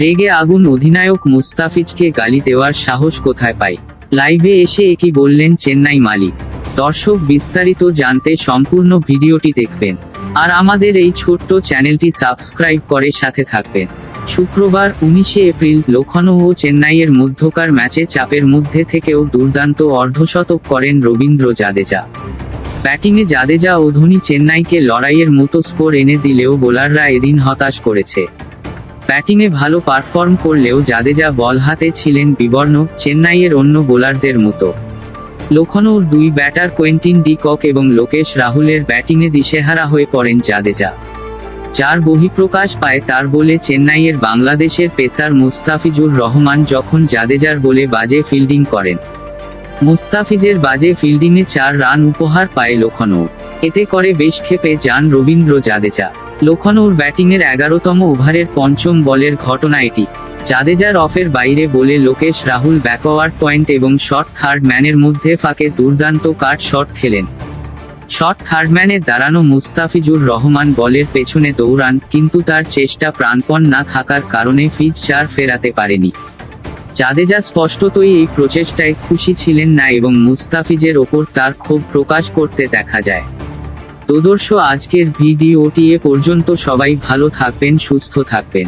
রেগে আগুন অধিনায়ক মুস্তাফিজকে গালি দেওয়ার সাহস কোথায় পায় লাইভে এসে একই বললেন চেন্নাই মালিক। দর্শক বিস্তারিত জানতে সম্পূর্ণ ভিডিওটি দেখবেন। আর আমাদের এই ছোট্ট চ্যানেলটি সাবস্ক্রাইব করে সাথে থাকবেন। শুক্রবার উনিশে এপ্রিল লখনৌ ও চেন্নাইয়ের মধ্যকার ম্যাচে চাপের মধ্যে থেকেও দুর্দান্ত অর্ধশতক করেন রবীন্দ্র জাদেজা। ব্যাটিংয়ে জাদেজা ও ধোনি চেন্নাইকে লড়াইয়ের মতো স্কোর এনে দিলেও বোলাররা এদিন হতাশ করেছে। ব্যাটিংয়ে ভালো পারফর্ম করলেও জাদেজা বল হাতে ছিলেন বিবর্ণ, চেন্নাইয়ের অন্য বোলারদের মতো। লখনৌর দুই ব্যাটার কোয়েন্টিন ডি কক এবং লোকেশ রাহুলের ব্যাটিংয়ে দিশেহারা হয়ে পড়েন জাদেজা। যার বহিঃপ্রকাশ পায় তার বলে চেন্নাইয়ের বাংলাদেশের পেসার মুস্তাফিজুর রহমান যখন জাদেজার বলে বাজে ফিল্ডিং করেন। মুস্তাফিজের বাজে ফিল্ডিংয়ে চার রান উপহার পায় লখনৌ এতে করে বেশ ক্ষেপে যান রবীন্দ্র জাদেজা। লখনৌর ব্যাটিংয়ের এগারোতম ওভারের পঞ্চম বলের ঘটনা এটি। জাদেজার অফের বাইরে বলে লোকেশ রাহুল ব্যাকওয়ার্ড পয়েন্ট এবং শর্ট থার্ড ম্যানের মধ্যে ফাঁকে দুর্দান্ত কাট শট খেলেন। শট থার্ডম্যানের দাঁড়ানো মুস্তাফিজুর রহমান বলের পেছনে দৌড়ান, কিন্তু তার চেষ্টা প্রাণপণ না থাকার কারণে ফিজ চার ফেরাতে পারেনি। জাদেজা স্পষ্টতই এই প্রচেষ্টায় খুশি ছিলেন না এবং মুস্তাফিজের ওপর তার ক্ষোভ প্রকাশ করতে দেখা যায়। তোদর্শ আজকের ভিডিওটি এ পর্যন্ত। সবাই ভালো থাকবেন সুস্থ থাকবেন।